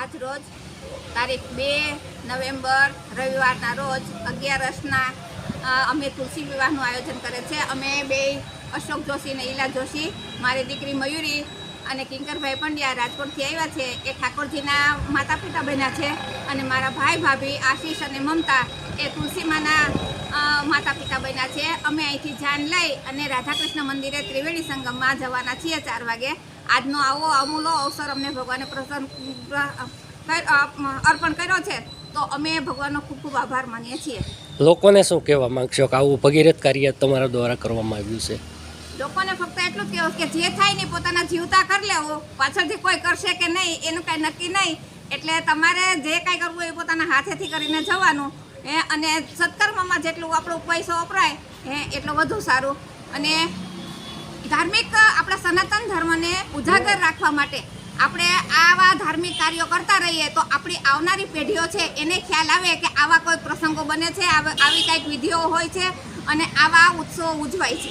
આજ રોજ તારીખ બે નવેમ્બર, રવિવારના રોજ અગિયારસના અમે તુલસી વિવાહનું આયોજન કરે છે. અમે બે અશોક જોશી અને ઈલા જોશી, મારી દીકરી મયુરી અને કિંકરભાઈ પંડ્યા રાજકોટથી આવ્યા છે. એ ઠાકોરજીના માતા પિતા બન્યા છે અને મારા ભાઈ ભાભી આશીષ અને મમતા એ તુલસીમાના માતા પિતા બન્યા છે. અમે અહીંથી જાન લઈ અને રાધાકૃષ્ણ મંદિરે ત્રિવેણી સંગમમાં જવાના છીએ ચાર વાગે. આજનો આવો અમૂલો અવસર અમને ભગવાને પ્રસન્ન અર્પણ કર્યો છે તો અમે ભગવાનનો ખૂબ ખૂબ આભાર માનીએ છીએ. લોકોને શું કહેવા માંગશો કે આવું ભગીરથ કાર્ય તમારા દ્વારા કરવામાં આવ્યું છે? લોકોને ફક્ત એટલું જ કહેવું કે જે થાય ને પોતાના જીવતા કરી લેવો. પાછળથી કોઈ કરશે કે નહીં એનું કાંઈ નક્કી નહીં. એટલે તમારે જે કાંઈ કરવું એ પોતાના હાથેથી કરીને જવાનું. હે અને સત્કર્મમાં જેટલું આપણો પૈસો વપરાય એટલું વધુ સારું. અને ધાર્મિક આપણા સનાતન ધર્મને ઉજાગર રાખવા માટે આપણે આવા ધાર્મિક કાર્યો કરતા રહીએ તો આપણી આવનારી પેઢીઓ છે એને ખ્યાલ આવે કે આવા કોઈ પ્રસંગો બને છે આવા- કંઈક વિધિઓ હોય છે અને આવા ઉત્સવો ઉજવાય છે.